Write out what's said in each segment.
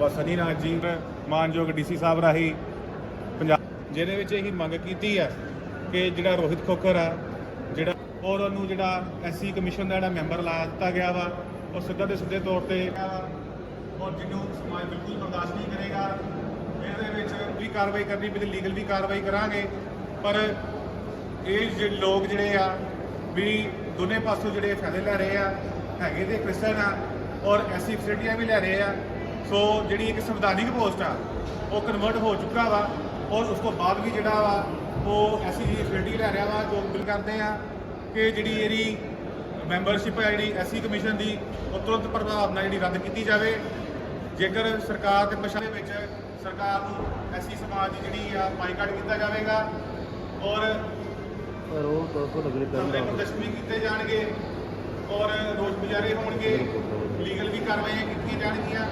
ਬਾਬਾ ਸਨੀ ਨਾਥ ਜੀ ਮਾਨਯੋਗ ਡੀਸੀ ਸਾਹਿਬ ਰਾਹੀਂ ਪੰਜਾਬ ਜਿਹਦੇ ਵਿੱਚ ਇਹੀ ਮੰਗ ਕੀਤੀ ਹੈ ਕਿ ਜਿਹੜਾ ਰੋਹਿਤ ਖੋਖਰ ਆ, ਜਿਹੜਾ ਔਰ ਉਹਨੂੰ ਜਿਹੜਾ ਐਸਸੀ ਕਮਿਸ਼ਨ ਦਾ ਜਿਹੜਾ ਮੈਂਬਰ ਲਾ ਦਿੱਤਾ ਗਿਆ ਵਾ, ਉਹ ਸਿੱਧਾ ਦੇ ਸਿੱਧੇ ਤੌਰ ਤੇ ਔਰ ਜਿਹਨੂੰ ਸਮਾਜ ਬਿਲਕੁਲ ਬਰਦਾਸ਼ਤ ਨਹੀਂ ਕਰੇਗਾ, ਇਹਦੇ ਵਿੱਚ ਵੀ ਕਾਰਵਾਈ ਕਰਨੀ ਵੀ ਲੀਗਲ ਵੀ ਕਾਰਵਾਈ ਕਰਾਂਗੇ, ਪਰ ਇਹ ਜਿਹੜੇ ਲੋਕ ਜਿਹੜੇ ਆ, ਵੀ ਦੋਨੇ ਪਾਸੋਂ ਜਿਹੜੇ ਫਾਇਦੇ ਲੈ ਰਹੇ ਆ, ਹੈਗੇ ਤੇ ਕ੍ਰਿਸਚਨ ਆ, ਔਰ ਐਸੀ ਫੈਸਿਲਿਟੀਆਂ ਵੀ ਲੈ ਰਹੇ ਆ ਸੋ ਜਿਹੜੀ ਇੱਕ ਸੰਵਿਧਾਨਿਕ ਪੋਸਟ ਆ ਉਹ ਕਨਵਰਟ ਹੋ ਚੁੱਕਾ ਵਾ ਔਰ ਉਸ ਤੋਂ ਬਾਅਦ ਵੀ ਜਿਹੜਾ ਵਾ ਉਹ ਐਸੀ ਜੀ ਫੈਸਿਲਿਟੀ ਲੈ ਰਿਹਾ ਵਾ ਜੋ ਬਿਲ ਕਰਦੇ ਆ ਕਿ ਜਿਹੜੀ ਇਹਦੀ ਮੈਂਬਰਸ਼ਿਪ ਹੈ ਜਿਹੜੀ ਐਸੀ ਕਮਿਸ਼ਨ ਦੀ ਉਹ ਤੁਰੰਤ ਪ੍ਰਭਾਵ ਨਾਲ ਜਿਹੜੀ ਰੱਦ ਕੀਤੀ ਜਾਵੇ। ਜੇਕਰ ਸਰਕਾਰ ਦੇ ਪਛਾਣ ਦੇ ਵਿੱਚ ਸਰਕਾਰ ਨੂੰ ਐਸੀ ਸਮਾਜ ਦੀ ਜਿਹੜੀ ਆ ਬਾਈਕਾਟ ਕੀਤਾ ਜਾਵੇਗਾ ਔਰ ਤੋਂ ਤੋਂ ਲੱਗਣੀ ਧਰਨੇ ਪ੍ਰਦਰਸ਼ਨ ਕੀਤੇ ਜਾਣਗੇ ਔਰ ਰੋਜ਼ ਗੁਜ਼ਾਰੇ ਹੋਣਗੇ ਲੀਗਲ ਵੀ ਕਾਰਵਾਈਆਂ ਕੀਤੀਆਂ ਜਾਣਗੀਆਂ।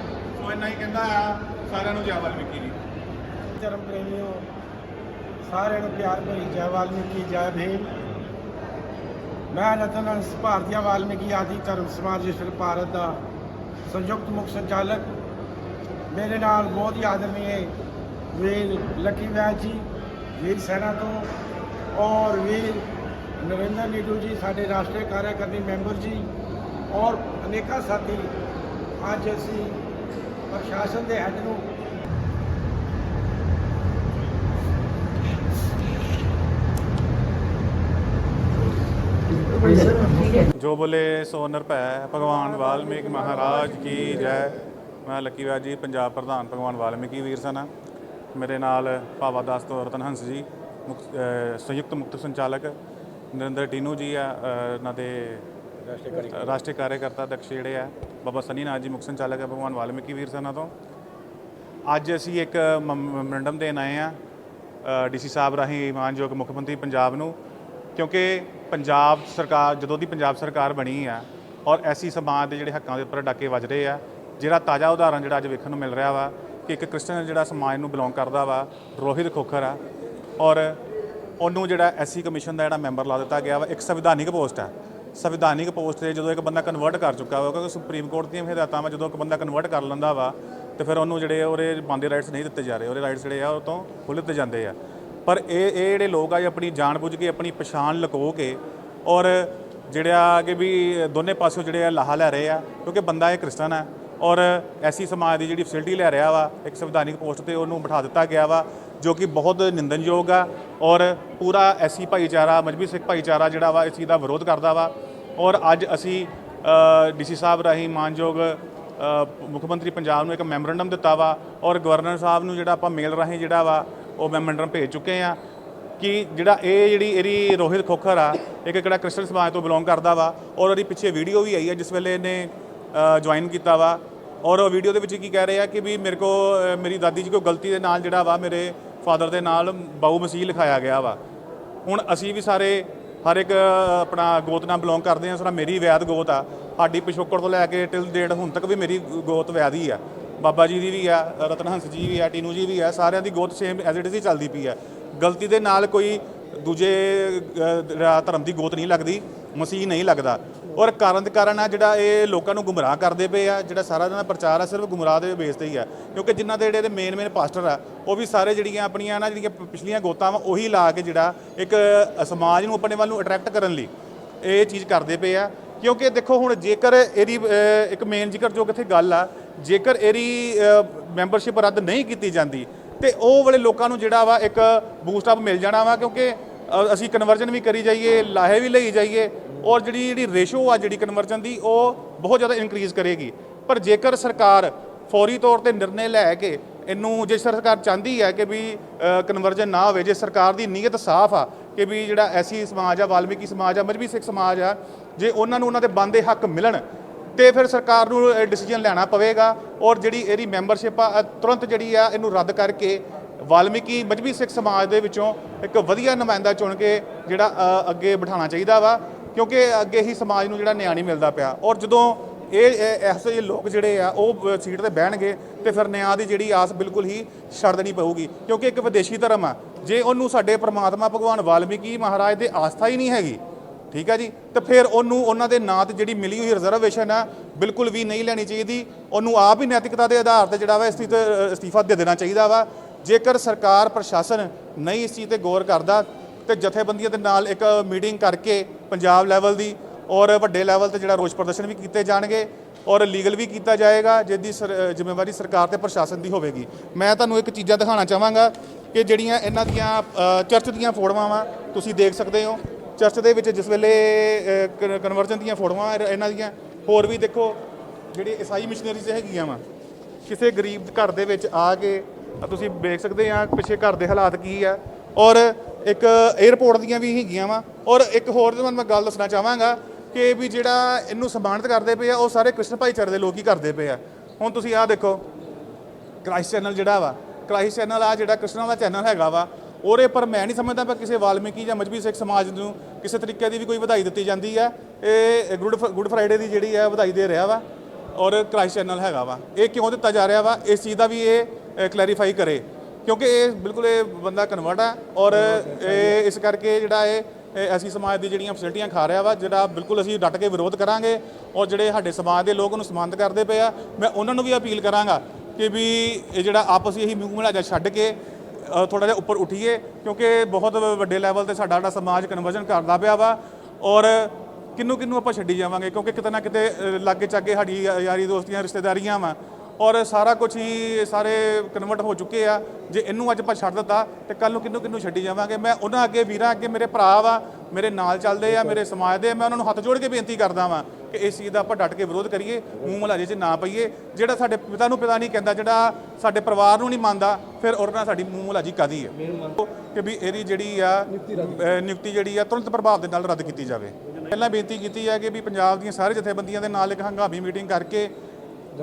ਸੋ ਇੰਨਾ ਹੀ ਕਹਿੰਦਾ ਆ, ਸਾਰਿਆਂ ਨੂੰ ਜੈ ਵਾਲਮੀਕੀ ਜੀ। ਧਰਮ ਪ੍ਰੇਮੀਓ, ਸਾਰਿਆਂ ਨੂੰ ਪਿਆਰ ਭਰੀ ਜੈ ਵਾਲਮੀਕੀ, ਜੈ ਭੀਮ। ਮੈਂ ਰਤਨ ਹੰਸ ਵਾਲਮੀਕੀ ਆਦਿ ਧਰਮ ਸਮਾਜ ਰਜਿਸਟਰ ਭਾਰਤ ਦਾ ਸੰਯੁਕਤ ਮੁਖ ਸੰਚਾਲਕ। ਮੇਰੇ ਨਾਲ ਬਹੁਤ ਹੀ ਆਦਰਨੀय ਵੀਰ ਲੱਕੀ ਵੈਦ ਜੀ, ਵੀਰ ਸੈਨਾ ਤੋਂ, ਔਰ ਵੀਰ ਨਰਿੰਦਰ ਨੀਡੂ ਜੀ, ਸਾਡੇ ਰਾਸ਼ਟਰੀ ਕਾਰਿਆਕਾਰਨੀ ਮੈਂਬਰ ਜੀ, ਔਰ ਅਨੇਕਾਂ ਸਾਥੀ। ਅੱਜ ਅਸੀਂ ਪ੍ਰਸ਼ਾਸਨ ਦੇ ਹੈੱਡ ਨੂੰ। ਜੋ ਬੋਲੇ ਸੋ ਨਿਰਭੈ ਭਗਵਾਨ ਵਾਲਮੀਕ ਮਹਾਰਾਜ ਕੀ ਜੈ। ਮੈਂ ਲੱਕੀ ਵਿਆਜ ਜੀ ਪੰਜਾਬ ਪ੍ਰਧਾਨ ਭਗਵਾਨ ਵਾਲਮੀਕੀ ਵੀਰ ਸਨ। ਮੇਰੇ ਨਾਲ ਭਾਵਾ ਦਾਸ ਤੋਂ ਰਤਨ ਹੰਸ ਜੀ ਸੰਯੁਕਤ ਮੁਕਤ ਸੰਚਾਲਕ ਨਰਿੰਦਰ ਟੀਨੂ ਜੀ ਆ ਇਹਨਾਂ ਦੇ ਰਾਸ਼ਟਰੀ ਕਾਰਜਕਰਤਾ ਅਧਿਕਸ਼ ਜਿਹੜੇ ਆ, ਬਾਬਾ ਸਨੀ ਨਾਥ ਜੀ, ਮੁਖ ਸੰਚਾਲਕ ਹੈ ਭਗਵਾਨ ਵਾਲਮੀਕੀ ਵੀਰ ਸਨਾ ਤੋਂ। ਅੱਜ ਅਸੀਂ ਇੱਕ ਮੈਮੋਰੰਡਮ ਦੇਣ ਆਏ ਆ ਡੀਸੀ ਸਾਹਿਬ ਰਾਹੀਂ ਮਾਨਯੋਗ ਮੁੱਖ ਮੰਤਰੀ ਪੰਜਾਬ ਨੂੰ, ਕਿਉਂਕਿ ਪੰਜਾਬ ਸਰਕਾਰ, ਜਦੋਂ ਦੀ ਪੰਜਾਬ ਸਰਕਾਰ ਬਣੀ ਆ, ਔਰ ਐਸੀ ਸਮਾਜ ਦੇ ਜਿਹੜੇ ਹੱਕਾਂ ਦੇ ਉੱਪਰ ਡਾਕੇ ਵੱਜ ਰਹੇ ਆ, ਜਿਹੜਾ ਤਾਜ਼ਾ ਉਦਾਹਰਣ ਜਿਹੜਾ ਅੱਜ ਵੇਖਣ ਨੂੰ ਮਿਲ ਰਿਹਾ ਵਾ, ਕਿ ਇੱਕ ਕ੍ਰਿਸਚਨ ਜਿਹੜਾ ਸਮਾਜ ਨੂੰ ਬਿਲੋਂਗ ਕਰਦਾ ਵਾ, ਰੋਹਿਤ ਖੋਖਰ ਆ, ਔਰ ਉਹਨੂੰ ਜਿਹੜਾ ਐਸਸੀ ਕਮਿਸ਼ਨ ਦਾ ਜਿਹੜਾ ਮੈਂਬਰ ਲਾ ਦਿੱਤਾ ਗਿਆ ਵਾ, ਇੱਕ ਸੰਵਿਧਾਨਿਕ ਪੋਸਟ ਆ। ਸੰਵਿਧਾਨਿਕ ਪੋਸਟ ਤੇ ਜਦੋਂ ਇੱਕ ਬੰਦਾ ਕਨਵਰਟ ਕਰ ਚੁੱਕਾ ਵਾ, ਕਿਉਂਕਿ ਸੁਪਰੀਮ ਕੋਰਟ ਦੀਆਂ ਵੀ ਹਦਾਇਤਾਂ ਵਾ, ਜਦੋਂ ਇੱਕ ਬੰਦਾ ਕਨਵਰਟ ਕਰ ਲੈਂਦਾ ਵਾ, ਤੇ ਫਿਰ ਉਹਨੂੰ ਜਿਹੜੇ ਉਹਦੇ ਬੰਦੇ ਰਾਈਟਸ ਨਹੀਂ ਦਿੱਤੇ ਜਾ ਰਹੇ, ਉਹਦੇ ਰਾਈਟਸ ਜਿਹੜੇ ਆ ਉਹ ਤੋਂ ਖੋਲ੍ਹ ਦਿੱਤੇ ਜਾਂਦੇ ਆ। ਪਰ ਇਹ ਇਹ ਜਿਹੜੇ ਲੋਕ ਆ ਆਪਣੀ ਜਾਣ ਬੁੱਝ ਕੇ, ਆਪਣੀ ਪਛਾਣ ਲੁਕੋ ਕੇ ਔਰ ਜਿਹੜਾ ਕਿ ਵੀ ਦੋਨੇ ਪਾਸਿਓਂ ਜਿਹੜੇ ਆ ਲਾਹਾ ਲੈ ਰਹੇ ਆ, ਕਿਉਂਕਿ ਬੰਦਾ ਇਹ ਕ੍ਰਿਸਚਨ ਹੈ ਔਰ ਐਸੀ ਸਮਾਜ ਦੀ ਜਿਹੜੀ ਫੈਸਿਲਿਟੀ ਲੈ ਰਿਹਾ ਵਾ, ਇੱਕ ਸੰਵਿਧਾਨਿਕ ਪੋਸਟ ਤੇ ਉਹਨੂੰ ਬਿਠਾ ਦਿੱਤਾ ਗਿਆ ਵਾ ਜੋ ਕਿ ਬਹੁਤ ਨਿੰਦਨਯੋਗ ਆ ਔਰ ਪੂਰਾ ਐਸੀ ਭਾਈਚਾਰਾ, ਮਜਬੀ ਸਿੱਖ ਭਾਈਚਾਰਾ ਜਿਹੜਾ ਵਾ, ਇਸ ਚੀਜ਼ ਦਾ ਵਿਰੋਧ ਕਰਦਾ ਵਾ। ਔਰ ਅੱਜ ਅਸੀਂ ਡੀਸੀ ਸਾਹਿਬ ਰਾਹੀਂ ਮਾਨਯੋਗ ਮੁੱਖ ਮੰਤਰੀ ਪੰਜਾਬ ਨੂੰ ਇੱਕ ਮੈਮੋਰੰਡਮ ਦਿੱਤਾ ਵਾ ਔਰ ਗਵਰਨਰ ਸਾਹਿਬ ਨੂੰ ਜਿਹੜਾ ਆਪਾਂ ਮੇਲ ਰਾਹੀਂ ਜਿਹੜਾ ਵਾ, ਉਹ ਮੈਮੋਰੰਡਮ ਭੇਜ ਚੁੱਕੇ ਆ ਕਿ ਜਿਹੜਾ ਇਹ ਜਿਹੜੀ ਇਹਦੀ ਰੋਹਿਤ ਖੋਖਰ ਆ, ਇੱਕ ਕਿਹੜਾ ਕ੍ਰਿਸਚਨ ਸਮਾਜ ਤੋਂ ਬਿਲੋਂਗ ਕਰਦਾ ਵਾ ਔਰ ਉਹਦੀ ਪਿੱਛੇ ਵੀਡੀਓ ਵੀ ਆਈ ਆ, ਜਿਸ ਵੇਲੇ ਇਹਨੇ ਜੁਆਇਨ ਕੀਤਾ ਵਾ। ਔਰ ਉਹ ਵੀਡੀਓ ਦੇ ਵਿੱਚ ਕੀ ਕਹਿ ਰਹੇ ਆ ਕਿ ਵੀ ਮੇਰੇ ਕੋ ਮੇਰੀ ਦਾਦੀ ਜੀ ਕੋ ਗਲਤੀ ਦੇ ਨਾਲ ਜਿਹੜਾ ਵਾ ਮੇਰੇ ਫਾਦਰ ਦੇ ਨਾਲ ਬਾਊ ਮਸੀਹ ਲਿਖਾਇਆ ਗਿਆ ਵਾ। ਹੁਣ ਅਸੀਂ ਵੀ ਸਾਰੇ, ਹਰ ਇੱਕ, ਆਪਣਾ ਗੋਤ ਨਾਲ ਬਿਲੋਂਗ ਕਰਦੇ ਹਾਂ ਸਰਾ ਮੇਰੀ ਵੈਦ ਗੋਤ ਆ। ਸਾਡੀ ਪਿਛੋਕੜ ਤੋਂ ਲੈ ਕੇ ਟਿਲ ਡੇਟ ਹੁਣ ਤੱਕ ਵੀ ਮੇਰੀ ਗੋਤ ਵੈਦ ਹੀ ਆ। ਬਾਬਾ ਜੀ ਦੀ ਵੀ ਆ ਰਤਨ ਹੰਸ ਜੀ ਵੀ ਆ, ਟੀਨੂ ਜੀ ਵੀ ਆ, ਸਾਰਿਆਂ ਦੀ ਗੋਤ ਸੇਮ ਐਜ਼ ਇਟ ਇਜ਼ ਹੀ ਚੱਲਦੀ ਪਈ ਆ। ਗਲਤੀ ਦੇ ਨਾਲ ਕੋਈ ਦੂਜੇ ਧਰਮ ਦੀ ਗੋਤ ਨਹੀਂ ਲੱਗਦੀ, ਮਸੀਹ ਨਹੀਂ ਲੱਗਦਾ। ਔਰ ਕਾਰਨ ਦੇ ਕਾਰਨ ਆ ਜਿਹੜਾ ਇਹ ਲੋਕਾਂ ਨੂੰ ਗੁੰਮਰਾਹ ਕਰਦੇ ਪਏ ਆ, ਜਿਹੜਾ ਸਾਰਾ ਦਿਨ ਪ੍ਰਚਾਰ ਆ, ਸਿਰਫ ਗੁੰਮਰਾਹ ਦੇ ਬੇਸ ਤੇ ਹੀ ਆ। ਕਿਉਂਕਿ ਜਿਨ੍ਹਾਂ ਦੇ ਜਿਹੜੇ ਮੇਨ ਮੇਨ ਪਾਸਟਰ ਆ, ਉਹ ਵੀ ਸਾਰੇ ਜਿਹੜੀਆਂ ਆਪਣੀਆਂ ਨਾ ਜਿਹੜੀਆਂ ਪਿਛਲੀਆਂ ਗੋਤਾਂ ਵਾ, ਉਹੀ ਲਾ ਕੇ ਜਿਹੜਾ ਇੱਕ ਸਮਾਜ ਨੂੰ ਆਪਣੇ ਵੱਲ ਨੂੰ ਅਟਰੈਕਟ ਕਰਨ ਲਈ ਇਹ ਚੀਜ਼ ਕਰਦੇ ਪਏ ਆ। ਕਿਉਂਕਿ ਦੇਖੋ ਹੁਣ ਜੇਕਰ ਇਹਦੀ ਇੱਕ ਮੇਨ ਜ਼ਿਕਰ ਜੋ ਕਿਥੇ ਗੱਲ ਆ, ਜੇਕਰ ਇਹਦੀ ਮੈਂਬਰਸ਼ਿਪ ਰੱਦ ਨਹੀਂ ਕੀਤੀ ਜਾਂਦੀ, ਤੇ ਉਹ ਵਾਲੇ ਲੋਕਾਂ ਨੂੰ ਜਿਹੜਾ ਵਾ ਇੱਕ ਬੂਸਟ ਅਪ ਮਿਲ ਜਾਣਾ ਵਾ, ਕਿਉਂਕਿ ਅਸੀਂ ਕਨਵਰਜਨ ਵੀ ਕਰੀ ਜਾਈਏ, ਲਾਹੇ ਵੀ ਲਈ ਜਾਈਏ ਔਰ ਜਿਹੜੀ ਜਿਹੜੀ ਰੇਸ਼ੋ ਆ, ਜਿਹੜੀ ਕਨਵਰਜਨ ਦੀ, ਉਹ ਬਹੁਤ ਜ਼ਿਆਦਾ ਇਨਕਰੀਜ਼ ਕਰੇਗੀ। ਪਰ ਜੇਕਰ ਸਰਕਾਰ ਫੌਰੀ ਤੌਰ ਤੇ ਨਿਰਣੇ ਲੈ ਕੇ ਇਹਨੂੰ, ਜੇ ਸਰਕਾਰ ਚਾਹੁੰਦੀ ਹੈ ਕਿ ਵੀ ਕਨਵਰਜਨ ਨਾ ਹੋਵੇ, ਜੇ ਸਰਕਾਰ ਦੀ ਨੀਅਤ ਸਾਫ਼ ਆ ਕਿ ਵੀ ਜਿਹੜਾ ਐਸੀ ਸਮਾਜ ਆ, ਵਾਲਮੀਕੀ ਸਮਾਜ ਆ, ਮਜਬੀ ਸਿੱਖ ਸਮਾਜ ਆ, ਜੇ ਉਹਨਾਂ ਨੂੰ ਉਹਨਾਂ ਦੇ ਬੰਦੇ ਹੱਕ ਮਿਲਣ, ਤੇ ਫਿਰ ਸਰਕਾਰ ਨੂੰ ਡਿਸੀਜਨ ਲੈਣਾ ਪਵੇਗਾ। ਔਰ ਜਿਹੜੀ ਇਹਦੀ ਮੈਂਬਰਸ਼ਿਪ ਆ ਤੁਰੰਤ ਜਿਹੜੀ ਆ, ਇਹਨੂੰ ਰੱਦ ਕਰਕੇ ਵਾਲਮੀਕੀ, ਮਜਬੀ ਸਿੱਖ ਸਮਾਜ ਦੇ ਵਿੱਚੋਂ ਇੱਕ ਵਧੀਆ ਨੁਮਾਇੰਦਾ ਚੁਣ ਕੇ ਜਿਹੜਾ ਅੱਗੇ ਬਿਠਾਉਣਾ ਚਾਹੀਦਾ ਵਾ। ਕਿਉਂਕਿ ਅੱਗੇ ਹੀ ਸਮਾਜ ਨੂੰ ਜਿਹੜਾ ਨਿਆਂ ਨਹੀਂ ਮਿਲਦਾ ਪਿਆ। ਔਰ ਜਦੋਂ ਇਹ ਐਸੇ ਜਿਹੇ ਲੋਕ ਜਿਹੜੇ ਆ, ਉਹ ਸੀਟ ਤੇ ਬਹਿਣਗੇ, ਤੇ ਫਿਰ ਨਿਆਂ ਦੀ ਜਿਹੜੀ ਆਸ ਬਿਲਕੁਲ ਹੀ ਛੱਡ ਦੇਣੀ ਪਊਗੀ। ਕਿਉਂਕਿ ਇੱਕ ਵਿਦੇਸ਼ੀ ਧਰਮ ਆ। ਜੇ ਉਹਨੂੰ ਸਾਡੇ ਪ੍ਰਮਾਤਮਾ ਭਗਵਾਨ ਵਾਲਮੀਕੀ ਮਹਾਰਾਜ ਦੇ ਆਸਥਾ ਹੀ ਨਹੀਂ ਹੈਗੀ, ਠੀਕ ਹੈ ਜੀ, ਤੇ ਫਿਰ ਉਹਨੂੰ, ਉਹਨਾਂ ਦੇ ਨਾਂ ਤੇ ਜਿਹੜੀ ਮਿਲੀ ਹੋਈ ਰਿਜ਼ਰਵੇਸ਼ਨ ਆ, ਬਿਲਕੁਲ ਵੀ ਨਹੀਂ ਲੈਣੀ ਚਾਹੀਦੀ। ਉਹਨੂੰ ਆਪ ਹੀ ਨੈਤਿਕਤਾ ਦੇ ਆਧਾਰ ਤੇ ਜਿਹੜਾ ਵਾ ਇਸਤੀਫ ਅਸਤੀਫਾ ਦੇ ਦੇਣਾ ਚਾਹੀਦਾ ਵਾ। ਜੇਕਰ ਸਰਕਾਰ, ਪ੍ਰਸ਼ਾਸਨ ਨਹੀਂ ਇਸ ਚੀਜ਼ ਤੇ ਗੌਰ ਕਰਦਾ ਤੇ ਜਥੇਬੰਦੀਆਂ ਦੇ ਨਾਲ ਇੱਕ ਮੀਟਿੰਗ ਕਰਕੇ ਪੰਜਾਬ ਲੈਵਲ ਦੀ ਔਰ ਵੱਡੇ ਲੈਵਲ ਤੇ ਜਿਹੜਾ ਰੋਸ ਪ੍ਰਦਰਸ਼ਨ ਵੀ ਕੀਤੇ ਜਾਣਗੇ ਔਰ ਲੀਗਲ ਵੀ ਕੀਤਾ ਜਾਏਗਾ, ਜਿਹਦੀ ਸਰ- ਜ਼ਿੰਮੇਵਾਰੀ ਸਰਕਾਰ ਤੇ ਪ੍ਰਸ਼ਾਸਨ ਦੀ ਹੋਵੇਗੀ। ਮੈਂ ਤੁਹਾਨੂੰ ਇੱਕ ਚੀਜ਼ਾਂ ਦਿਖਾਉਣਾ ਚਾਹਾਂਗਾ ਕਿ ਜਿਹੜੀਆਂ ਇਹਨਾਂ ਦੀਆਂ ਚਰਚ ਦੀਆਂ ਫੋਟੋਆਂ ਵਾ, ਤੁਸੀਂ ਦੇਖ ਸਕਦੇ ਹੋ। ਚਰਚ ਦੇ ਵਿੱਚ ਜਿਸ ਵੇਲੇ ਕਨਵਰਜਨ ਦੀਆਂ ਫੋਟੋਆਂ ਇਹਨਾਂ ਦੀਆਂ, ਹੋਰ ਵੀ ਦੇਖੋ, ਜਿਹੜੀ ਈਸਾਈ ਮਿਸ਼ਨਰੀਜ਼ ਹੈਗੀਆਂ ਵਾ, ਕਿਸੇ ਗਰੀਬ ਘਰ ਦੇ ਵਿੱਚ ਆ ਕੇ ਤੁਸੀਂ ਦੇਖ ਸਕਦੇ ਆ ਪਿੱਛੇ ਘਰ ਦੇ ਹਾਲਾਤ ਕੀ ਆ। ਔਰ ਇੱਕ 에어ਪੋਰਟ ਦੀਆਂ ਵੀ ਹੈਗੀਆਂ ਵਾ। ਔਰ ਇੱਕ ਹੋਰ ਤੁਹਾਨੂੰ ਮੈਂ ਗੱਲ ਦੱਸਣਾ ਚਾਹਾਂਗਾ ਕਿ ਵੀ ਜਿਹੜਾ ਇਹਨੂੰ ਸਨਮਾਨਿਤ ਕਰਦੇ ਪਏ ਆ, ਉਹ ਸਾਰੇ ਕ੍ਰਿਸ਼ਨ ਭਾਈਚਾਰੇ ਦੇ ਲੋਕ ਹੀ ਕਰਦੇ ਪਏ ਆ। ਹੁਣ ਤੁਸੀਂ ਆਹ ਦੇਖੋ ਕ੍ਰਾਈਸਟ ਚੈਨਲ ਜਿਹੜਾ ਵਾ ਕ੍ਰਾਈਸਟ ਚੈਨਲ ਆ ਜਿਹੜਾ ਕ੍ਰਿਸ਼ਨਾ ਦਾ ਚੈਨਲ ਹੈਗਾ ਵਾ, ਉਹਦੇ ਪਰ ਮੈਂ ਨਹੀਂ ਸਮਝਦਾ ਪਰ ਕਿਸੇ ਵਾਲਮੀਕੀ ਜਾਂ ਮਜਬੀ ਸਿੱਖ ਸਮਾਜ ਨੂੰ ਕਿਸੇ ਤਰੀਕੇ ਦੀ ਵੀ ਕੋਈ ਵਧਾਈ ਦਿੱਤੀ ਜਾਂਦੀ ਹੈ ਇਹ ਗੁੱਡ ਫ- ਗੁੱਡ ਫਰਾਈਡੇ ਦੀ ਜਿਹੜੀ ਹੈ ਵਧਾਈ ਦੇ ਰਿਹਾ ਵਾ, ਔਰ ਕ੍ਰਾਈਸਟ ਚੈਨਲ ਹੈਗਾ ਵਾ। ਇਹ ਕਿਉਂ ਦਿੱਤਾ ਜਾ ਰਿਹਾ ਵਾ? ਇਸ ਚੀਜ਼ ਦਾ ਵੀ ਇਹ ਕਲੈਰੀਫਾਈ ਕਰੇ। ਕਿਉਂਕਿ ਇਹ ਬਿਲਕੁਲ ਇਹ ਬੰਦਾ ਕਨਵਰਟ ਆ ਔਰ ਇਹ ਇਸ ਕਰਕੇ ਜਿਹੜਾ ਇਹ ਇਹ ਅਸੀਂ ਸਮਾਜ ਦੀ ਜਿਹੜੀਆਂ ਫੈਸਿਲਿਟੀਆਂ ਖਾ ਰਿਹਾ ਵਾ, ਜਿਹੜਾ ਬਿਲਕੁਲ ਅਸੀਂ ਡਟ ਕੇ ਵਿਰੋਧ ਕਰਾਂਗੇ ਔਰ ਜਿਹੜੇ ਸਾਡੇ ਸਮਾਜ ਦੇ ਲੋਕ ਉਹਨੂੰ ਸਨਮਾਨਿਤ ਕਰਦੇ ਪਏ ਆ, ਮੈਂ ਉਹਨਾਂ ਨੂੰ ਵੀ ਅਪੀਲ ਕਰਾਂਗਾ ਕਿ ਵੀ ਇਹ ਜਿਹੜਾ ਆਪਸ ਹੀ ਮੂੰਹ ਮਿਲਾਜਾ ਛੱਡ ਕੇ ਥੋੜਾ ਜਿਹਾ ਉੱਪਰ ਉਠੀਏ, ਕਿਉਂਕਿ ਬਹੁਤ ਵੱਡੇ ਲੈਵਲ ਤੇ ਸਾਡਾ ਜਿਹੜਾ ਸਮਾਜ ਕਨਵਰਜਨ ਕਰਦਾ ਪਿਆ ਵਾ ਔਰ ਕਿੰਨੂੰ ਕਿੰਨੂੰ ਆਪਾਂ ਛੱਡੀ ਜਾਵਾਂਗੇ, ਕਿਉਂਕਿ ਕਿਤੇ ਨਾ ਕਿਤੇ ਲਾਗੇ ਚਾਗੇ ਸਾਡੀ ਯਾਰੀ ਦੋਸਤੀਆਂ ਰਿਸ਼ਤੇਦਾਰੀਆਂ ਵਾ। ਔਰ ਸਾਰਾ ਕੁਝ ਹੀ ਸਾਰੇ ਕਨਵਰਟ ਹੋ ਚੁੱਕੇ ਆ। ਜੇ ਇਹਨੂੰ ਅੱਜ ਆਪਾਂ ਛੱਡ ਦਿੱਤਾ ਤੇ ਕੱਲ ਨੂੰ ਕਿੰਨੂੰ ਕਿੰਨੂੰ ਛੱਡੀ ਜਾਵਾਂਗੇ? ਮੈਂ ਉਹਨਾਂ ਅੱਗੇ ਵੀਰਾਂ ਅੱਗੇ ਮੇਰੇ ਭਰਾ ਵਾ ਮੇਰੇ ਨਾਲ ਚੱਲਦੇ ਆ ਮੇਰੇ ਸਮਾਜ ਦੇ ਮੈਂ ਉਹਨਾਂ ਨੂੰ ਹੱਥ ਜੋੜ ਕੇ ਬੇਨਤੀ ਕਰਦਾ ਵਾਂ ਕਿ ਇਸ ਚੀਜ਼ ਦਾ ਆਪਾਂ ਡਟ ਕੇ ਵਿਰੋਧ ਕਰੀਏ ਮੂੰਹ ਮਲਾਜੇ 'ਚ ਨਾ ਪਈਏ। ਜਿਹੜਾ ਸਾਡੇ ਪਿਤਾ ਨੂੰ ਪਿਤਾ ਨਹੀਂ ਕਹਿੰਦਾ ਜਿਹੜਾ ਸਾਡੇ ਪਰਿਵਾਰ ਨੂੰ ਨਹੀਂ ਮੰਨਦਾ ਫਿਰ ਉਹਦੇ ਨਾਲ ਸਾਡੀ ਮੂੰਹ ਮਲਾਜੀ ਕਾਦੀ ਹੈ? ਕਿ ਵੀ ਇਹਦੀ ਜਿਹੜੀ ਆ ਨਿਯੁਕਤੀ ਜਿਹੜੀ ਆ ਤੁਰੰਤ ਪ੍ਰਭਾਵ ਦੇ ਨਾਲ ਰੱਦ ਕੀਤੀ ਜਾਵੇ। ਪਹਿਲਾਂ ਬੇਨਤੀ ਕੀਤੀ ਹੈ ਕਿ ਵੀ ਪੰਜਾਬ ਦੀਆਂ ਸਾਰੇ ਜਥੇਬੰਦੀਆਂ ਦੇ ਨਾਲ ਇੱਕ ਹੰਗਾਮੀ ਮੀਟਿੰਗ ਕਰਕੇ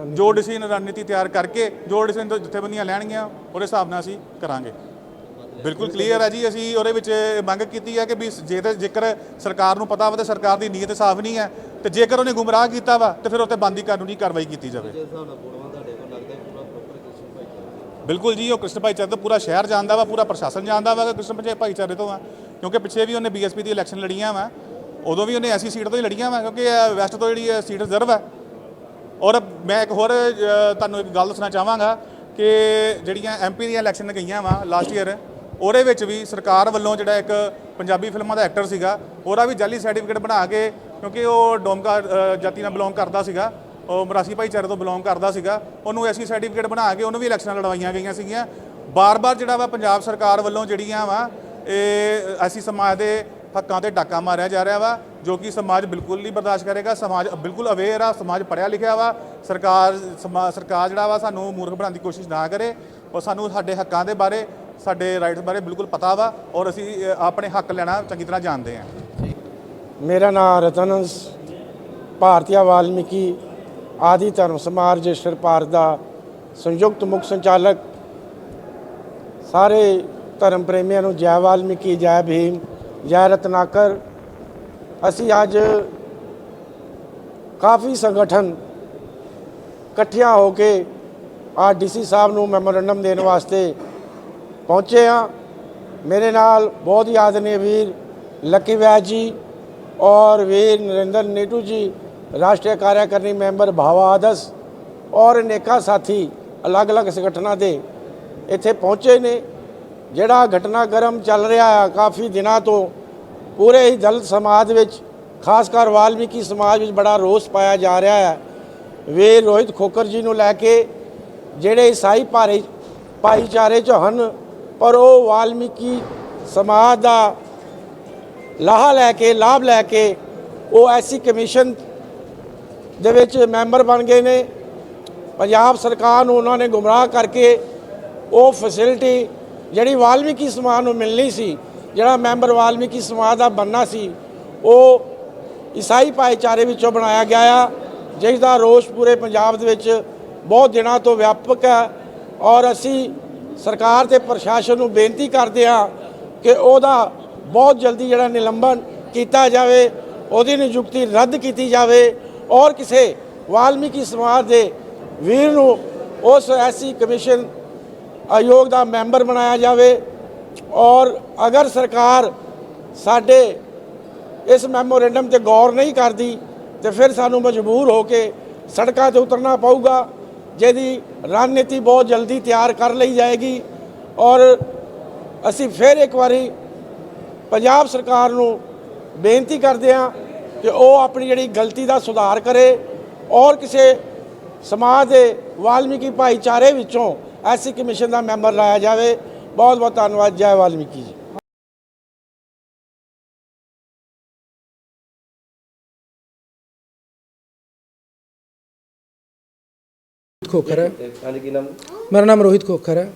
ਜੋ ਡਿਸੀਜਨ ਰਣਨੀਤੀ ਤਿਆਰ ਕਰਕੇ ਜੋ ਡਿਸੀਜਨ ਜਥੇਬੰਦੀਆਂ ਲੈਣਗੀਆਂ ਉਹਦੇ ਹਿਸਾਬ ਨਾਲ ਅਸੀਂ ਕਰਾਂਗੇ। ਬਿਲਕੁਲ ਕਲੀਅਰ ਹੈ ਜੀ ਅਸੀਂ ਉਹਦੇ ਵਿੱਚ ਮੰਗ ਕੀਤੀ ਹੈ ਕਿ ਵੀ ਜੇ ਤੇ ਜੇਕਰ ਸਰਕਾਰ ਨੂੰ ਪਤਾ ਵਾ ਤੇ ਸਰਕਾਰ ਦੀ ਨੀਅਤ ਸਾਫ਼ ਨਹੀਂ ਹੈ ਤੇ ਜੇਕਰ ਉਹਨੇ ਗੁੰਮਰਾਹ ਕੀਤਾ ਵਾ ਤੇ ਫਿਰ ਉੱਤੇ ਬੰਦੀ ਕਾਨੂੰਨੀ ਕਾਰਵਾਈ ਕੀਤੀ ਜਾਵੇ। ਬਿਲਕੁਲ ਜੀ ਉਹ ਕ੍ਰਿਸ਼ਨ ਭਾਈਚਾਰੇ ਤੋਂ ਪੂਰਾ ਸ਼ਹਿਰ ਜਾਣਦਾ ਵਾ ਪੂਰਾ ਪ੍ਰਸ਼ਾਸਨ ਜਾਣਦਾ ਵਾ ਕਿ ਕ੍ਰਿਸ਼ਨ ਭਾਈ- ਭਾਈਚਾਰੇ ਤੋਂ ਆ। ਕਿਉਂਕਿ ਪਿੱਛੇ ਵੀ ਉਹਨੇ ਬੀਐਸਪੀ ਦੀ ਇਲੈਕਸ਼ਨ ਲੜੀਆਂ ਵਾ ਉਦੋਂ ਵੀ ਉਹਨੇ ਐਸੀ ਸੀਟ ਤੋਂ ਹੀ ਲੜੀਆਂ ਵਾ ਕਿਉਂਕਿ ਵੈਸਟ ਤੋਂ ਜਿਹੜੀ ਸੀਟ ਰਿਜ਼ਰਵ ਹੈ ਔਰ ਮੈਂ ਇੱਕ ਹੋਰ ਤੁਹਾਨੂੰ ਇੱਕ ਗੱਲ ਦੱਸਣਾ ਚਾਹਾਂਗਾ ਕਿ ਜਿਹੜੀਆਂ ਐਮਪੀ ਦੀਆਂ ਇਲੈਕਸ਼ਨ ਗਈਆਂ ਵਾ ਲਾਸਟ ਈਅਰ ਉਹਦੇ ਵਿੱਚ ਵੀ ਸਰਕਾਰ ਵੱਲੋਂ ਜਿਹੜਾ ਇੱਕ ਪੰਜਾਬੀ ਫਿਲਮਾਂ ਦਾ ਐਕਟਰ ਸੀਗਾ, ਉਹਦਾ ਵੀ ਜਾਲੀ ਸਰਟੀਫਿਕੇਟ ਬਣਾ ਕੇ, ਕਿਉਂਕਿ ਉਹ ਡੋਮਕਾ ਜਾਤੀ ਨਾਲ ਬਿਲੋਂਗ ਕਰਦਾ ਸੀਗਾ, ਉਹ ਮਰਾਸੀ ਭਾਈਚਾਰੇ ਤੋਂ ਬਿਲੋਂਗ ਕਰਦਾ ਸੀਗਾ, ਉਹਨੂੰ ਐਸੀ ਸਰਟੀਫਿਕੇਟ ਬਣਾ ਕੇ ਉਹਨੂੰ ਵੀ ਇਲੈਕਸ਼ਨਾਂ ਲੜਵਾਈਆਂ ਗਈਆਂ ਸੀਗੀਆਂ। ਬਾਰ-ਬਾਰ ਜਿਹੜਾ ਵਾ ਪੰਜਾਬ ਸਰਕਾਰ ਵੱਲੋਂ ਜਿਹੜੀਆਂ ਵਾ, ਇਹ ਐਸੀ ਸਮਾਜ ਦੇ ਹੱਕਾਂ ਤੇ ਡਾਕਾ ਮਾਰਿਆ ਜਾ ਰਿਹਾ ਵਾ ਜੋ ਕਿ ਸਮਾਜ ਬਿਲਕੁਲ ਨਹੀਂ ਬਰਦਾਸ਼ਤ ਕਰੇਗਾ। ਸਮਾਜ ਬਿਲਕੁਲ ਅਵੇਅਰ ਆ, ਸਮਾਜ ਪੜਿਆ ਲਿਖਿਆ ਵਾ। ਸਰਕਾਰ, ਸਮਾ- ਸਰਕਾਰ ਜਿਹੜਾ ਵਾ ਸਾਨੂੰ ਮੂਰਖ ਬਣਾਉਣ ਦੀ ਕੋਸ਼ਿਸ਼ ਨਾ ਕਰੇ ਔਰ ਸਾਨੂੰ ਸਾਡੇ ਹੱਕਾਂ ਦੇ ਬਾਰੇ, ਸਾਡੇ ਰਾਈਟਸ ਬਾਰੇ ਬਿਲਕੁਲ ਪਤਾ ਵਾ ਔਰ ਅਸੀਂ ਆਪਣੇ ਹੱਕ ਲੈਣਾ ਚੰਗੀ ਤਰ੍ਹਾਂ ਜਾਣਦੇ ਹਾਂ। ਮੇਰਾ ਨਾਮ ਰਤਨਸ ਭਾਰਤੀਆ ਵਾਲਮੀਕੀ ਆਦਿ ਧਰਮ ਸਮਾਜ ਰਜਿਸਟਰ ਭਾਰਤ ਦਾ ਸੰਯੁਕਤ ਮੁੱਖ ਸੰਚਾਲਕ। ਸਾਰੇ ਧਰਮ ਪ੍ਰੇਮੀਆਂ ਨੂੰ ਜੈ ਵਾਲਮੀਕੀ, ਜੈ ਭੀਮ, ਜੈ ਰਤਨਾਕਰ ਅਸੀਂ ਅੱਜ ਕਾਫੀ ਸੰਗਠਨ ਇਕੱਠਿਆਂ ਹੋ ਕੇ ਆ ਡੀਸੀ ਸਾਹਿਬ ਨੂੰ ਮੈਮੋਰੰਡਮ ਦੇਣ ਵਾਸਤੇ ਪਹੁੰਚੇ ਆ ਮੇਰੇ ਨਾਲ ਬਹੁਤ ਹੀ ਆਦਰਨੀਏ ਵੀਰ ਲੱਕੀ ਵਿਆਜ ਜੀ ਔਰ ਵੀਰ ਨਰਿੰਦਰ ਨੀਟੂ ਜੀ, ਰਾਸ਼ਟਰੀ ਕਾਰਜਕਰਨੀ ਮੈਂਬਰ ਭਾਵਾ ਆਦਸ ਔਰ ਅਨੇਕਾਂ ਸਾਥੀ ਅਲੱਗ-ਅਲੱਗ ਸੰਗਠਨਾਂ ਦੇ ਇੱਥੇ ਪਹੁੰਚੇ ਨੇ। ਜਿਹੜਾ ਘਟਨਾਕ੍ਰਮ ਚੱਲ ਰਿਹਾ ਆ ਕਾਫੀ ਦਿਨਾਂ ਤੋਂ ਪੂਰੇ ਹੀ ਦਲਿਤ ਸਮਾਜ ਵਿੱਚ, ਖਾਸ ਕਰ ਵਾਲਮੀਕੀ ਸਮਾਜ ਵਿੱਚ ਬੜਾ ਰੋਸ ਪਾਇਆ ਜਾ ਰਿਹਾ ਹੈ। ਵੇ ਰੋਹਿਤ ਖੋਕਰ ਜੀ ਨੂੰ ਲੈ ਕੇ ਜਿਹੜੇ ਈਸਾਈ ਭਾਰੇ ਭਾਈਚਾਰੇ ਚ ਹਨ, ਪਰ ਉਹ ਵਾਲਮੀਕੀ ਸਮਾਜ ਦਾ ਲਾਹਾ ਲੈ ਕੇ, ਲਾਭ ਲੈ ਕੇ ਉਹ ਐਸੀ ਕਮਿਸ਼ਨ ਦੇ ਵਿੱਚ ਮੈਂਬਰ ਬਣ ਗਏ ਨੇ। ਪੰਜਾਬ ਸਰਕਾਰ ਨੂੰ ਉਹਨਾਂ ਨੇ ਗੁੰਮਰਾਹ ਕਰਕੇ ਉਹ ਫੈਸਿਲਿਟੀ ਜਿਹੜੀ ਵਾਲਮੀਕੀ ਸਮਾਜ ਨੂੰ ਮਿਲਣੀ ਸੀ ਜਿਹੜਾ ਮੈਂਬਰ ਵਾਲਮੀਕੀ ਸਮਾਜ ਦਾ ਬੰਨਾ ਸੀ, ਉਹ ਈਸਾਈ ਭਾਈਚਾਰੇ ਵਿੱਚੋਂ ਬਣਾਇਆ ਗਿਆ ਆ, ਜਿਸ ਦਾ ਰੋਸ ਪੂਰੇ ਪੰਜਾਬ ਦੇ ਵਿੱਚ ਬਹੁਤ ਦਿਨਾਂ ਤੋਂ ਵਿਆਪਕ ਹੈ ਔਰ ਅਸੀਂ ਸਰਕਾਰ ਤੇ ਪ੍ਰਸ਼ਾਸਨ ਨੂੰ ਬੇਨਤੀ ਕਰਦੇ ਹਾਂ ਕਿ ਉਹਦਾ ਬਹੁਤ ਜਲਦੀ ਜਿਹੜਾ ਨਿਲੰਬਨ ਕੀਤਾ ਜਾਵੇ, ਉਹਦੀ ਨਿਯੁਕਤੀ ਰੱਦ ਕੀਤੀ ਜਾਵੇ ਔਰ ਕਿਸੇ ਵਾਲਮੀਕੀ ਸਮਾਜ ਦੇ ਵੀਰ ਨੂੰ ਉਸ ਐਸੀ ਕਮਿਸ਼ਨ ਆਯੋਗ ਦਾ ਮੈਂਬਰ ਬਣਾਇਆ ਜਾਵੇ। ਔਰ ਅਗਰ ਸਰਕਾਰ ਸਾਡੇ ਇਸ ਮੈਮੋਰੈਂਡਮ ਤੇ ਗੌਰ ਨਹੀਂ ਕਰਦੀ, ਤੇ ਫਿਰ ਸਾਨੂੰ ਮਜਬੂਰ ਹੋ ਕੇ ਸੜਕਾਂ ਤੇ ਉਤਰਨਾ ਪਊਗਾ, ਜਿਹਦੀ ਰਣਨੀਤੀ ਬਹੁਤ ਜਲਦੀ ਤਿਆਰ ਕਰ ਲਈ ਜਾਏਗੀ। ਔਰ ਅਸੀਂ ਫਿਰ ਇੱਕ ਵਾਰੀ ਪੰਜਾਬ ਸਰਕਾਰ ਨੂੰ ਬੇਨਤੀ ਕਰਦੇ ਹਾਂ ਕਿ ਉਹ ਆਪਣੀ ਜਿਹੜੀ ਗਲਤੀ ਦਾ ਸੁਧਾਰ ਕਰੇ ਔਰ ਕਿਸੇ ਸਮਾਜ ਦੇ ਵਾਲਮੀਕੀ ਭਾਈਚਾਰੇ ਵਿੱਚੋਂ ਐਸੀ ਕਮਿਸ਼ਨ ਦਾ ਮੈਂਬਰ ਲਾਇਆ ਜਾਵੇ। ਬਹੁਤ ਬਹੁਤ ਧੰਨਵਾਦ ਜੈ ਵਾਲਮੀਕੀ ਜੀ। ਖੋਖਰ ਹੈ। ਤੇ ਹਾਂਜੀ ਕੀ ਨਾਮ? ਮੇਰਾ ਨਾਮ ਰੋਹਿਤ ਖੋਖਰ ਹੈ।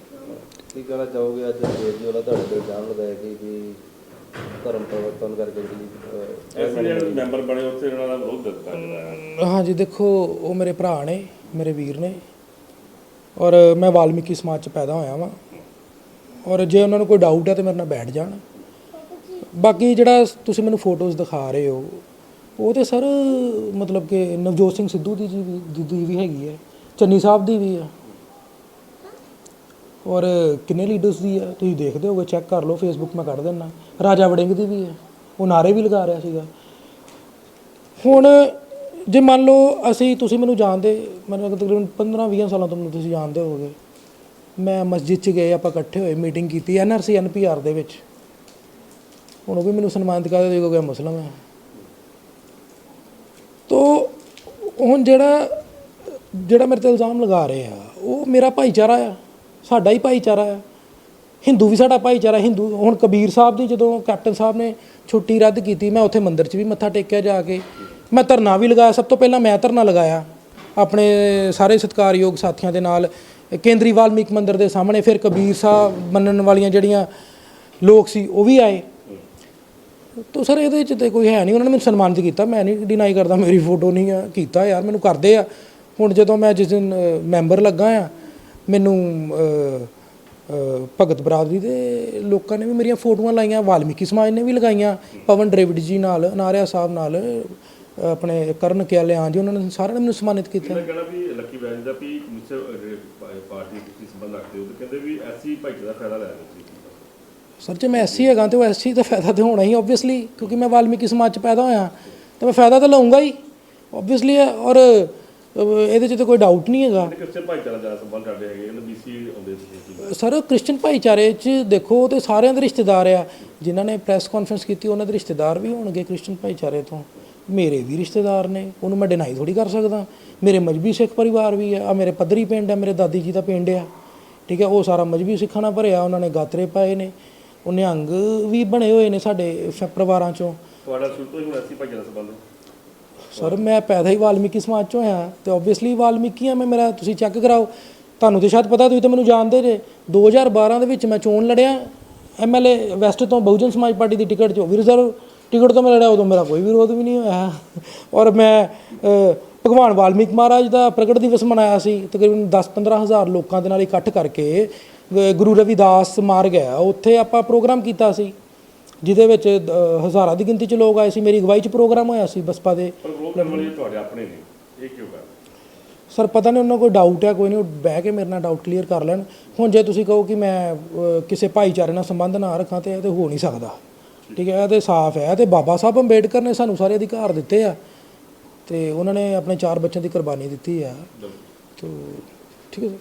ਕੀ ਕਹਿਣਾ ਚਾਹੋਗੇ ਅੱਜ ਕੇਜਰੀਵਾਲ ਵਾਲਾ ਤੁਹਾਡੇ ਤੇ ਇਲਜ਼ਾਮ ਲਗਾਇਆ ਕਿ ਕਿ ਧਰਮ ਪਰਿਵਰਤਨ ਕਰਕੇ ਜਿਹੜੀ ਐਸੀ ਮੈਂਬਰ ਬਣੇ ਉੱਥੇ ਉਹਨਾਂ ਦਾ ਵਿਰੋਧ ਦਿੱਤਾ ਗਿਆ ਹਾਂਜੀ ਦੇਖੋ ਉਹ ਮੇਰੇ ਭਰਾ ਨੇ ਮੇਰੇ ਵੀਰ ਨੇ। ਔਰ ਮੈਂ ਵਾਲਮੀਕੀ ਸਮਾਜ ਚ ਪੈਦਾ ਹੋਇਆ ਵਾਂ। ਔਰ ਜੇ ਉਹਨਾਂ ਨੂੰ ਕੋਈ ਡਾਊਟ ਹੈ ਤੇ ਮੇਰੇ ਨਾਲ ਬੈਠ ਜਾਣ। ਬਾਕੀ ਜਿਹੜਾ ਤੁਸੀਂ ਮੈਨੂੰ ਫੋਟੋਜ਼ ਦਿਖਾ ਰਹੇ ਹੋ, ਉਹ ਤੇ ਸਰ ਮਤਲਬ ਕਿ ਨਵਜੋਤ ਸਿੰਘ ਸਿੱਧੂ ਦੀ ਜੀ ਵੀ, ਦੀ- ਵੀ ਹੈਗੀ ਹੈ, ਚੰਨੀ ਸਾਹਿਬ ਦੀ ਵੀ ਹੈ। ਔਰ ਕਿੰਨੇ ਲੀਡਰਸ ਦੀ ਹੈ, ਤੁਸੀਂ ਦੇਖਦੇ ਹੋਗੇ ਚੈੱਕ ਕਰ ਲਓ ਫੇਸਬੁੱਕ ਮੈਂ ਕੱਢ ਦਿੰਦਾ। ਰਾਜਾ ਵੜਿੰਗ ਦੀ ਵੀ ਹੈ, ਉਹ ਨਾਰੇ ਵੀ ਲਗਾ ਰਿਹਾ ਸੀਗਾ। ਹੁਣ ਜੇ ਮੰਨ ਲਓ ਅਸੀਂ, ਤੁਸੀਂ ਮੈਨੂੰ ਜਾਣਦੇ, ਮੈਨੂੰ ਤਕਰੀਬਨ 15 20 ਸਾਲਾਂ ਤੋਂ ਮੈਨੂੰ ਤੁਸੀਂ ਜਾਣਦੇ ਹੋਗੇ ਮੈਂ ਮਸਜਿਦ 'ਚ ਗਏ, ਆਪਾਂ ਇਕੱਠੇ ਹੋਏ ਮੀਟਿੰਗ ਕੀਤੀ ਐਨਆਰਸੀ ਐਨਪੀਆਰ ਦੇ ਵਿੱਚ। ਹੁਣ ਉਹ ਵੀ ਮੈਨੂੰ ਸਨਮਾਨਿਤ ਕਰਦੇ ਕਿਉਂਕਿ ਮੈਂ ਮੁਸਲਮ ਹੈ। ਤੋ ਹੁਣ ਜਿਹੜਾ ਜਿਹੜਾ ਮੇਰੇ ਤੇ ਇਲਜ਼ਾਮ ਲਗਾ ਰਹੇ ਆ, ਉਹ ਮੇਰਾ ਭਾਈਚਾਰਾ ਆ, ਸਾਡਾ ਹੀ ਭਾਈਚਾਰਾ ਆ। ਹਿੰਦੂ ਵੀ ਸਾਡਾ ਭਾਈਚਾਰਾ, ਹਿੰਦੂ, ਹੁਣ ਕਬੀਰ ਸਾਹਿਬ ਦੀ ਜਦੋਂ ਕੈਪਟਨ ਸਾਹਿਬ ਨੇ ਛੁੱਟੀ ਰੱਦ ਕੀਤੀ, ਮੈਂ ਉੱਥੇ ਮੰਦਿਰ 'ਚ ਵੀ ਮੱਥਾ ਟੇਕਿਆ ਜਾ ਕੇ। ਮੈਂ ਧਰਨਾ ਵੀ ਲਗਾਇਆ, ਸਭ ਤੋਂ ਪਹਿਲਾਂ ਮੈਂ ਧਰਨਾ ਲਗਾਇਆ, ਆਪਣੇ ਸਾਰੇ ਸਤਿਕਾਰਯੋਗ ਸਾਥੀਆਂ ਦੇ ਨਾਲ। ਕੇਂਦਰੀ ਵਾਲਮੀਕ ਮੰਦਿਰ ਦੇ ਸਾਹਮਣੇ ਫਿਰ ਕਬੀਰ ਸਾਹਿਬ ਮੰਨਣ ਵਾਲੀਆਂ ਜਿਹੜੀਆਂ ਲੋਕ ਸੀ ਉਹ ਵੀ ਆਏ। ਤੋ ਸਰ ਇਹਦੇ ਚ ਤੇ ਕੋਈ ਹੈ ਨਹੀਂ, ਉਹਨਾਂ ਨੇ ਮੈਨੂੰ ਸਨਮਾਨਿਤ ਕੀਤਾ। ਮੈਂ ਨਹੀਂ ਡਿਨਾਈ ਕਰਦਾ ਮੇਰੀ ਫੋਟੋ ਨਹੀਂ ਆ, ਕੀਤਾ ਯਾਰ, ਮੈਨੂੰ ਕਰਦੇ ਆ। ਹੁਣ ਜਦੋਂ ਮੈਂ ਜਿਸ ਦਿਨ ਮੈਂਬਰ ਲੱਗਾ ਆ, ਮੈਨੂੰ ਭਗਤ ਬਰਾਦਰੀ ਦੇ ਲੋਕਾਂ ਨੇ ਵੀ ਮੇਰੀਆਂ ਫੋਟੋਆਂ ਲਾਈਆਂ, ਵਾਲਮੀਕੀ ਸਮਾਜ ਨੇ ਵੀ ਲਗਾਈਆਂ, ਪਵਨ ਡਰੇਵਿਡ ਜੀ ਨਾਲ ਅਨਾਰਿਆ ਸਾਹਿਬ ਨਾਲ ਆਪਣੇ ਕਰਨ ਕਿਆਲਿਆਂ ਜੀ ਉਹਨਾਂ ਨੇ ਸਾਰਿਆਂ ਨੇ ਮੈਨੂੰ ਸਨਮਾਨਿਤ ਕੀਤਾ। ਮੈਂ ਕਹਿਣਾ ਵੀ ਲੱਕੀ ਵੈਜ ਦਾ ਵੀ ਮੁਸੇ ਪਾਰਟੀ ਤੁਸੀਂ ਸੰਬੰਧ ਰੱਖਦੇ ਹੋ ਤੇ ਕਹਿੰਦੇ ਵੀ ਐਸੀ ਭਾਈਚਾਰੇ ਦਾ ਫਾਇਦਾ ਲੈ ਰਹੇ ਸੀ। ਸਰ ਜੇ ਮੈਂ ਐਸਸੀ ਹੈਗਾ ਤੇ ਉਹ ਐਸਸੀ ਦਾ ਫਾਇਦਾ ਤੇ ਹੋਣਾ ਹੀ ਆਬਵੀਅਸਲੀ ਕਿਉਂਕਿ ਮੈਂ ਵਾਲਮੀਕੀ ਸਮਾਜ ਚ ਪੈਦਾ ਹੋਇਆ ਤੇ ਮੈਂ ਫਾਇਦਾ ਤਾਂ ਲਵਾਂਗਾ ਹੀ। ਆਬਵੀਅਸਲੀ ਔਰ ਇਹਦੇ ਚ ਤਾਂ ਕੋਈ ਡਾਊਟ ਨਹੀਂ ਹੈਗਾ। ਤੇ ਕ੍ਰਿਸਚਨ ਭਾਈਚਾਰਾ ਜ਼ਿਆਦਾ ਸੰਬੰਧ ਰੱਖਦੇ ਹੈਗੇ ਇਹਨਾਂ ਬੀਸੀ ਆਉਂਦੇ ਸੀ ਸਰ ਕ੍ਰਿਸਚੀਅਨ ਭਾਈਚਾਰੇ 'ਚ ਦੇਖੋ ਤੇ ਸਾਰਿਆਂ ਦੇ ਰਿਸ਼ਤੇਦਾਰ ਆ। ਜਿਨ੍ਹਾਂ ਨੇ ਪ੍ਰੈਸ ਕਾਨਫਰੰਸ ਕੀਤੀ ਉਹਨਾਂ ਦੇ ਰਿਸ਼ਤੇਦਾਰ ਵੀ ਹੋਣਗੇ ਕ੍ਰਿਸਚੀਅਨ ਭਾਈਚਾਰੇ ਤੋਂ। ਮੇਰੇ ਵੀ ਰਿਸ਼ਤੇਦਾਰ ਨੇ ਉਹਨੂੰ ਮੈਂ ਡਿਨਾਈ ਥੋੜੀ ਕਰ ਸਕਦਾ। ਮੇਰੇ ਮਜਬੀ ਸਿੱਖ ਪਰਿਵਾਰ ਵੀ ਆ ਆ ਮੇਰੇ ਪੱਧਰੀ ਪਿੰਡ ਆ ਮੇਰੇ ਦਾਦੀ ਜੀ ਦਾ ਪਿੰਡ ਆ। ਠੀਕ ਹੈ ਉਹ ਸਾਰਾ ਮਜਬੀ ਸਿੱਖਾਂ ਨਾਲ ਭਰਿਆ ਉਹਨਾਂ ਨੇ ਗਾਤਰੇ ਪਾਏ ਨੇ। ਉਹ ਨਿਹੰਗ ਵੀ ਬਣੇ ਹੋਏ ਨੇ ਸਾਡੇ ਪਰਿਵਾਰਾਂ ਚੋਂ। ਤੁਹਾਡਾ ਸ਼ੁਰੂ ਤੋਂ ਹੀ ਹੁਣ ਐਸੀ ਭਾਈਚਾਰਾ ਸੰਬੰਧ? ਸਰ ਮੈਂ ਪੈਦਾ ਹੀ ਵਾਲਮੀਕੀ ਸਮਾਜ ਚੋਂ ਆ ਤੇ ਆਬਵੀਅਸਲੀ ਵਾਲਮੀਕੀ ਆ ਮੈਂ ਮੇਰਾ ਤੁਸੀਂ ਚੈੱਕ ਕਰਾਓ। ਤੁਹਾਨੂੰ ਤੇ ਸ਼ਾਇਦ ਪਤਾ ਤੁਸੀਂ ਤਾਂ ਮੈਨੂੰ ਜਾਣਦੇ ਜੇ। 2012 ਦੇ ਵਿੱਚ ਮੈਂ ਚੋਣ ਲੜਿਆ। ਐਮਐਲਏ ਵੈਸਟ ਤੋਂ ਬਹੁਜਨ ਸਮਾਜ ਪਾਰਟੀ ਦੀ ਟਿਕਟ 'ਚ। ਉਹ ਵੀ ਰਿਜ਼ਰਵ ਟਿਕਟ ਤੋਂ ਮੈਂ ਲੜਿਆ ਉਦੋਂ ਮੇਰਾ ਕੋਈ ਵਿਰੋਧ ਵੀ ਨਹੀਂ ਹੋਇਆ। ਔਰ ਮੈਂ ਭਗਵਾਨ ਵਾਲਮੀਕ ਮਹਾਰਾਜ ਦਾ ਪ੍ਰਗਟ ਦਿਵਸ ਮਨਾਇਆ ਸੀ ਤਕਰੀਬਨ 10-15 ਹਜ਼ਾਰ ਲੋਕਾਂ ਦੇ ਨਾਲ ਇਕੱਠ ਕਰਕੇ ਗੁਰੂ ਰਵਿਦਾਸ ਮਾਰ ਗਿਆ ਉੱਥੇ ਆਪਾਂ ਪ੍ਰੋਗਰਾਮ ਕੀਤਾ ਸੀ ਜਿਹਦੇ ਵਿੱਚ ਹਜ਼ਾਰਾਂ ਦੀ ਗਿਣਤੀ 'ਚ ਲੋਕ ਆਏ ਸੀ। ਮੇਰੀ ਅਗਵਾਈ 'ਚ ਪ੍ਰੋਗਰਾਮ ਹੋਇਆ ਸੀ ਬਸਪਾ ਦੇ। ਪਰ ਗਰੋਹ ਕਰਨ ਵਾਲੇ ਤੁਹਾਡੇ ਆਪਣੇ ਨੇ। ਇਹ ਕਿਉਂ ਕਰ ਸਰ ਪਤਾ ਨਹੀਂ ਉਹਨਾਂ ਕੋਈ ਡਾਊਟ ਹੈ ਕੋਈ ਨਹੀਂ ਉਹ ਬਹਿ ਕੇ ਮੇਰੇ ਨਾਲ ਡਾਊਟ ਕਲੀਅਰ ਕਰ ਲੈਣ। ਹੁਣ ਜੇ ਤੁਸੀਂ ਕਹੋ ਕਿ ਮੈਂ ਕਿਸੇ ਭਾਈਚਾਰੇ ਨਾਲ ਸੰਬੰਧ ਨਾ ਰੱਖਾਂ ਤੇ ਇਹ ਤੇ ਹੋ ਨਹੀਂ ਸਕਦਾ। ਠੀਕ ਹੈ ਇਹ ਤੇ ਸਾਫ਼ ਹੈ ਤੇ ਬਾਬਾ ਸਾਹਿਬ ਅੰਬੇਡਕਰ ਨੇ ਸਾਨੂੰ ਸਾਰੇ ਅਧਿਕਾਰ ਦਿੱਤੇ ਆ ਤੇ ਉਹਨਾਂ ਨੇ ਆਪਣੇ ਚਾਰ ਬੱਚਿਆਂ ਦੀ ਕੁਰਬਾਨੀ ਦਿੱਤੀ ਆ। ਤੋ ਠੀਕ ਹੈ ਸਰ